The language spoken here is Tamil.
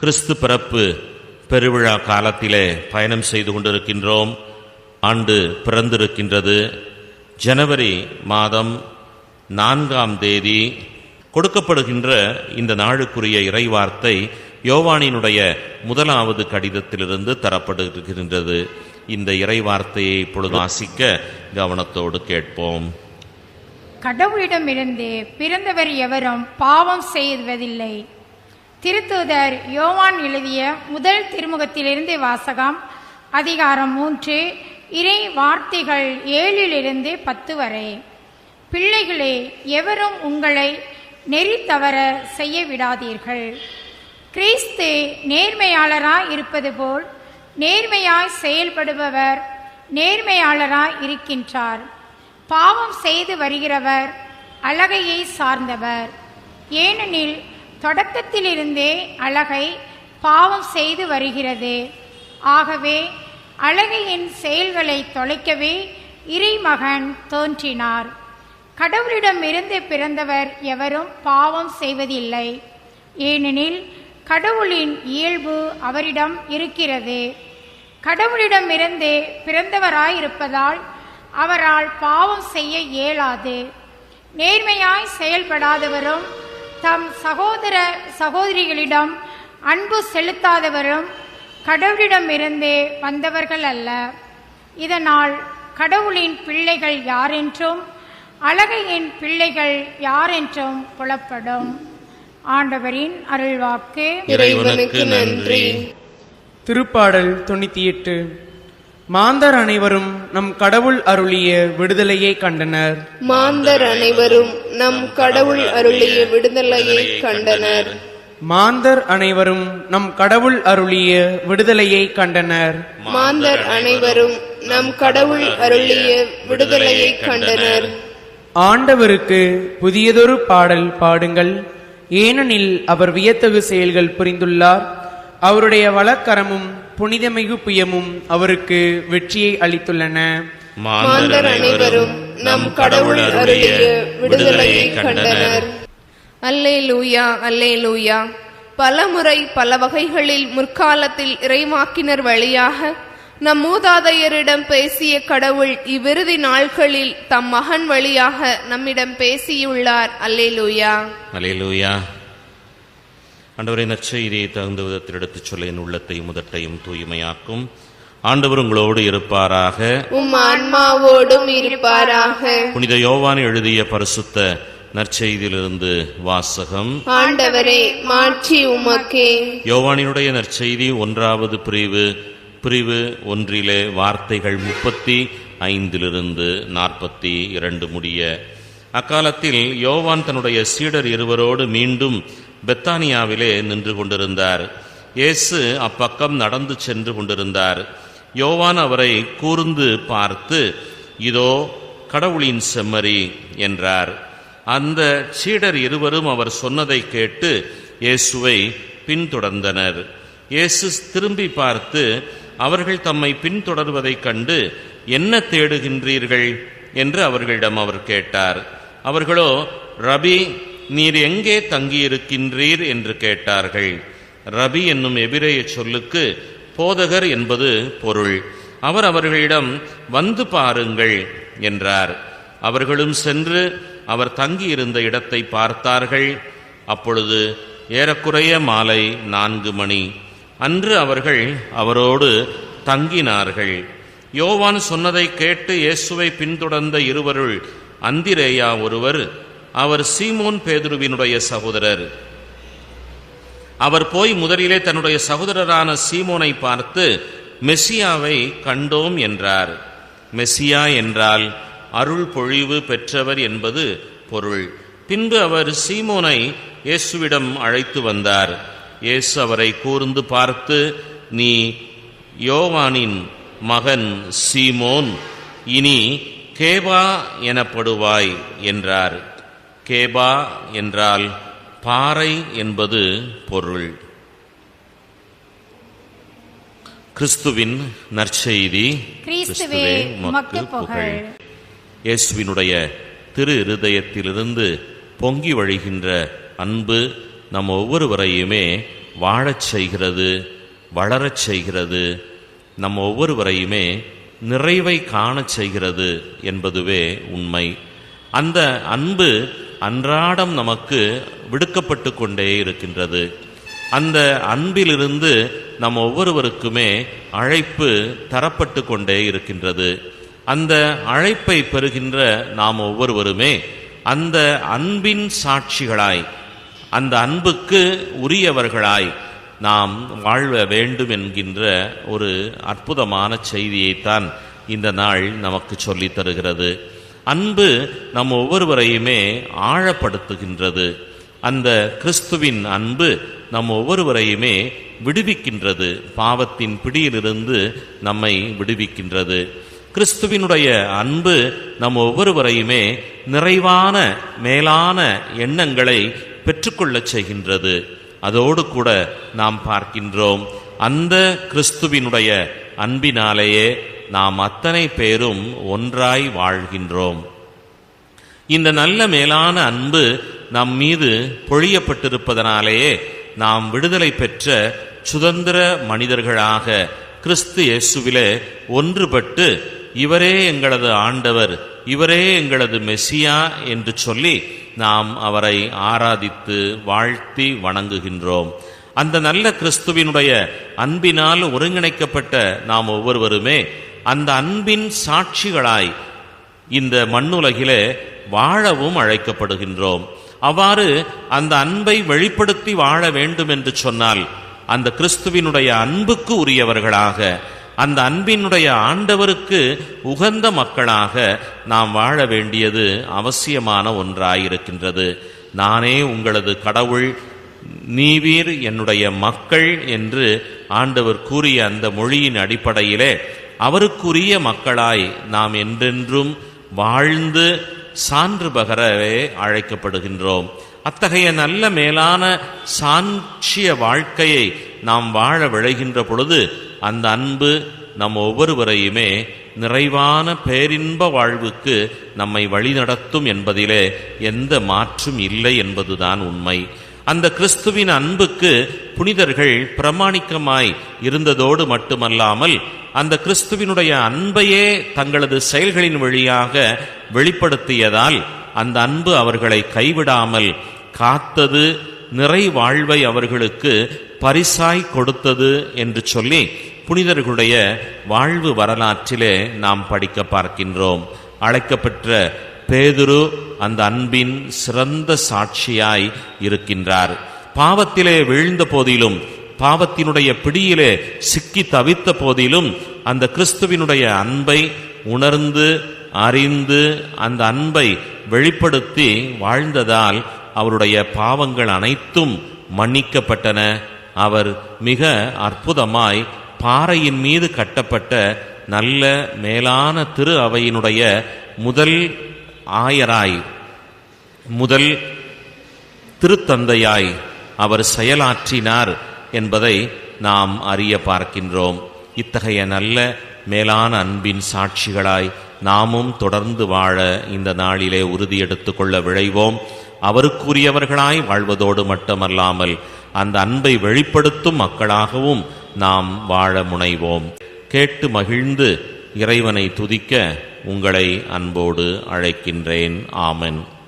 கிறிஸ்து பிறப்பு பெருவிழா காலத்திலே பயணம் செய்து கொண்டிருக்கின்றோம். ஆண்டு பிறந்திருக்கின்றது. ஜனவரி மாதம் நான்காம் தேதி கொடுக்கப்படுகின்ற இந்த நாளுக்குரிய இறைவார்த்தை யோவானினுடைய முதலாவது கடிதத்திலிருந்து தரப்படுகின்றது இந்த இறைவார்த்தையை இப்பொழுது வாசிக்க கவனத்தோடு கேட்போம். கடவுளிடமிருந்து பிறந்தவர் எவரும் பாவம் செய்வதில்லை. திருத்தூதர் யோவான் எழுதிய முதல் திருமுகத்திலிருந்து வாசகம் அதிகாரம் மூன்று இறை வார்த்தைகள் ஏழிலிருந்து பத்து வரை. பிள்ளைகளே எவரும் உங்களை நெறி தவற செய்ய விடாதீர்கள் கிறிஸ்து நேர்மையாளராய் இருப்பது போல் நேர்மையாய் செயல்படுபவர் நேர்மையாளராய் இருக்கின்றார். பாவம் செய்து வருகிறவர் அழகையை சார்ந்தவர். ஏனெனில் தொடக்கத்திலிருந்தே அழகை பாவம் செய்து வருகிறது. ஆகவே அழகையின் செயல்களை தொலைக்கவே இறைமகன் தோன்றினார். கடவுளிடமிருந்து பிறந்தவர் எவரும் பாவம் செய்வதில்லை. ஏனெனில் கடவுளின் இயல்பு அவரிடம் இருக்கிறது. கடவுளிடமிருந்து பிறந்தவராயிருப்பதால் அவரால் பாவம் செய்ய இயலாது. நேர்மையாய் செயல்படாதவரும் தம் சகோதர சகோதரிகளிடம் அன்பு செலுத்தாதவரும் கடவுளிடமிருந்தே வந்தவர்கள் அல்ல. இதனால் கடவுளின் பிள்ளைகள் யாரென்றும் அழகையின் பிள்ளைகள் யாரென்றும் புலப்படும். ஆண்டவரின் அருள்வாக்கு. இறைவனுக்கு நன்றி. திருப்பாடல் தொண்ணூத்தி எட்டு. மாந்தர் அனைவரும் நம் கடவுள் அருளிய விடுதலையை கண்டனர். மாந்தர் அனைவரும் நம் கடவுள் அருளிய விடுதலையை கண்டனர். மாந்தர் அனைவரும் நம் கடவுள் அருளிய விடுதலையை கண்டனர். மாந்தர் அனைவரும் நம் கடவுள் அருளிய விடுதலையை கண்டனர். ஆண்டவருக்கு புதியதொரு பாடல் பாடுங்கள். ஏனெனில் அவர் வியத்தகு செயல்கள் புரிந்துள்ளார். அவருடைய வழக்கரமும் புனிதமிகு புயமும் அவருக்கு வெற்றியை அளித்துள்ளன. மாந்தர் அனைவரும் நம் கடவுள் அருளிய விடுதலையை கண்டனர். அல்லே லூயா அல்லே லூயா பலமுறை பல வகைகளில் முற்காலத்தில் இறைமாக்கினர் வழியாக நம் மூதாதையரிடம் பேசிய கடவுள் இவ்விறுதி நாட்களில் தம் மகன் வழியாக நம்மிடம் பேசியுள்ளார். அல்லே லூயா அலையலூயா ஆண்டவரை நற்செய்தியை தகுந்த விதத்தில் எடுத்துச் சொல்ல என் உள்ளத்தையும் முதட்டையும் தூய்மையாக்கும். ஆண்டவர் உங்களோடு இருப்பாராக. உம் ஆன்மாவோடும் இருப்பாராக. புனித யோவான் எழுதிய பரிசுத்த நற்செய்தியிலிருந்து வாசகம். ஆண்டவரே மாட்சி உமக்கே. யோவானினுடைய நற்செய்தி ஒன்றாவது பிரிவு பிரிவு ஒன்றிலே வார்த்தைகள் முப்பத்தி ஐந்திலிருந்து நாற்பத்தி இரண்டு முடிய. அக்காலத்தில் யோவான் தன்னுடைய சீடர் இருவரோடு மீண்டும் பெத்தானியாவிலே நின்று கொண்டிருந்தார். இயேசு அப்பக்கம் நடந்து சென்று கொண்டிருந்தார். யோவான் அவரை கூர்ந்து பார்த்து இதோ கடவுளின் செம்மறி என்றார். அந்த சீடர் இருவரும் அவர் சொன்னதை கேட்டு இயேசுவை பின்தொடர்ந்தனர். இயேசு திரும்பி பார்த்து அவர்கள் தம்மை பின்தொடர்வதைக் கண்டு என்ன தேடுகின்றீர்கள்? என்று அவர்களிடம் அவர் கேட்டார். அவர்களோ ரபி நீர் எங்கே தங்கியிருக்கின்றீர் என்று கேட்டார்கள். ரபி என்னும் எபிரேய சொல்லுக்கு போதகர் என்பது பொருள். அவர் அவர்களிடம் வந்து பாருங்கள் என்றார். அவர்களும் சென்று அவர் தங்கியிருந்த இடத்தை பார்த்தார்கள். அப்பொழுது ஏறக்குறைய மாலை நான்கு மணி. அன்று அவர்கள் அவரோடு தங்கினார்கள். யோவான் சொன்னதை கேட்டு இயேசுவை பின்தொடர்ந்த இருவருள் அந்திரேயா ஒருவர் அவர் சீமோன் பேதுருவினுடைய சகோதரர். அவர் போய் முதலிலே தன்னுடைய சகோதரரான சீமோனை பார்த்து மெசியாவை கண்டோம் என்றார். மெசியா என்றால் அருள் பொழிவு பெற்றவர் என்பது பொருள். பின்பு அவர் சீமோனை இயேசுவிடம் அழைத்து வந்தார். இயேசு அவரை கூர்ந்து பார்த்து நீ யோவானின் மகன் சீமோன் இனி கேவா எனப்படுவாய் என்றார். கேபா என்றால் பாறை என்பது பொருள். கிறிஸ்துவின் நற்செய்தி கிறிஸ்துவே உமக்கு புகழ். இயேசுவினுடைய திரு இருதயத்திலிருந்து பொங்கி வழிகின்ற அன்பு நம் ஒவ்வொருவரையுமே வாழச் செய்கிறது வளரச் செய்கிறது நம் ஒவ்வொருவரையுமே நிறைவை காணச் செய்கிறது என்பதுவே உண்மை. அந்த அன்பு அன்றாடம் நமக்கு விடுக்கப்பட்டு கொண்டே இருக்கின்றது. அந்த அன்பிலிருந்து நம் ஒவ்வொருவருக்குமே அழைப்பு தரப்பட்டு கொண்டே இருக்கின்றது. அந்த அழைப்பை பெறுகின்ற நாம் ஒவ்வொருவருமே அந்த அன்பின் சாட்சிகளாய் அந்த அன்புக்கு உரியவர்களாய் நாம் வாழ வேண்டும் என்கின்ற ஒரு அற்புதமான செய்தியைத்தான் இந்த நாள் நமக்கு சொல்லித் தருகிறது. அன்பு நம் ஒவ்வொருவரையுமே ஆழப்படுத்துகின்றது. அந்த கிறிஸ்துவின் அன்பு நம் ஒவ்வொருவரையுமே விடுவிக்கின்றது. பாவத்தின் பிடியிலிருந்து நம்மை விடுவிக்கின்றது. கிறிஸ்துவினுடைய அன்பு நம் ஒவ்வொருவரையுமே நிறைவான மேலான எண்ணங்களை பெற்றுக்கொள்ளச் செய்கின்றது. அதோடு கூட நாம் பார்க்கின்றோம் அந்த கிறிஸ்துவினுடைய அன்பினாலேயே நாம் அத்தனை பேரும் ஒன்றாய் வாழ்கின்றோம். இந்த நல்ல மேலான அன்பு நம் மீது பொழியப்பட்டிருப்பதனாலேயே நாம் விடுதலை பெற்ற சுதந்திர மனிதர்களாக கிறிஸ்து இயேசுவிலே ஒன்றுபட்டு இவரே எங்களது ஆண்டவர் இவரே எங்களது மெசியா என்று சொல்லி நாம் அவரை ஆராதித்து வாழ்த்தி வணங்குகின்றோம். அந்த நல்ல கிறிஸ்துவினுடைய அன்பினால் ஒருங்கிணைக்கப்பட்ட நாம் ஒவ்வொருவருமே அந்த அன்பின் சாட்சிகளாய் இந்த மண்ணுலகிலே வாழவும் அழைக்கப்படுகின்றோம். அவ்வாறு அந்த அன்பை வெளிப்படுத்தி வாழ வேண்டும் என்று சொன்னால் அந்த கிறிஸ்துவினுடைய அன்புக்கு உரியவர்களாக அந்த அன்பினுடைய ஆண்டவருக்கு உகந்த மக்களாக நாம் வாழ வேண்டியது அவசியமான ஒன்றாயிருக்கின்றது. நானே உங்களது கடவுள் நீவீர் என்னுடைய மக்கள் என்று ஆண்டவர் கூறிய அந்த மொழியின் அடிப்படையிலே அவருக்குரிய மக்களாய் நாம் என்றென்றும் வாழ்ந்து சான்று பகரவே அழைக்கப்படுகின்றோம். அத்தகைய நல்ல மேலான சாட்சிய வாழ்க்கையை நாம் வாழ விளைகின்ற பொழுது அந்த அன்பு நம் ஒவ்வொருவரையுமே நிறைவான பேரின்ப வாழ்வுக்கு நம்மை வழிநடத்தும் என்பதிலே எந்த மாற்றும் இல்லை என்பதுதான் உண்மை. அந்த கிறிஸ்துவின் அன்புக்கு புனிதர்கள் பிரமாணிக்கமாய் இருந்ததோடு மட்டுமல்லாமல் அந்த கிறிஸ்துவினுடைய அன்பையே தங்களது செயல்களின் வழியாக வெளிப்படுத்தியதால் அந்த அன்பு அவர்களை கைவிடாமல் காத்தது நிறை வாழ்வை அவர்களுக்கு பரிசாய் கொடுத்தது என்று சொல்லி புனிதர்களுடைய வாழ்வு வரலாற்றிலே நாம் படிக்க பார்க்கின்றோம். அழைக்கப்பெற்ற பேதுரு அந்த அன்பின் சிறந்த சாட்சியாய் இருக்கின்றார். பாவத்திலே வீழ்ந்த போதிலும் பாவத்தினுடைய பிடியிலே சிக்கி தவித்த போதிலும் அந்த கிறிஸ்துவினுடைய அன்பை உணர்ந்து அறிந்து அந்த அன்பை வெளிப்படுத்தி வாழ்ந்ததால் அவருடைய பாவங்கள் அனைத்தும் மன்னிக்கப்பட்டன. அவர் மிக அற்புதமாய் பாறையின் மீது கட்டப்பட்ட நல்ல மேலான திரு அவையினுடைய முதல் ஆயராய் முதல் திருத்தந்தையாய் அவர் செயலாற்றினார் என்பதை நாம் அறிய பார்க்கின்றோம். இத்தகைய நல்ல மேலான அன்பின் சாட்சிகளாய் நாமும் தொடர்ந்து வாழ இந்த நாளிலே உறுதியெடுத்து கொள்ள விழைவோம். அவருக்குரியவர்களாய் வாழ்வதோடு மட்டுமல்லாமல் அந்த அன்பை வெளிப்படுத்தும் மக்களாகவும் நாம் வாழ முனைவோம். கேட்டு மகிழ்ந்து இறைவனை துதிக்க உங்களை அன்போடு அழைக்கின்றேன். ஆமென்.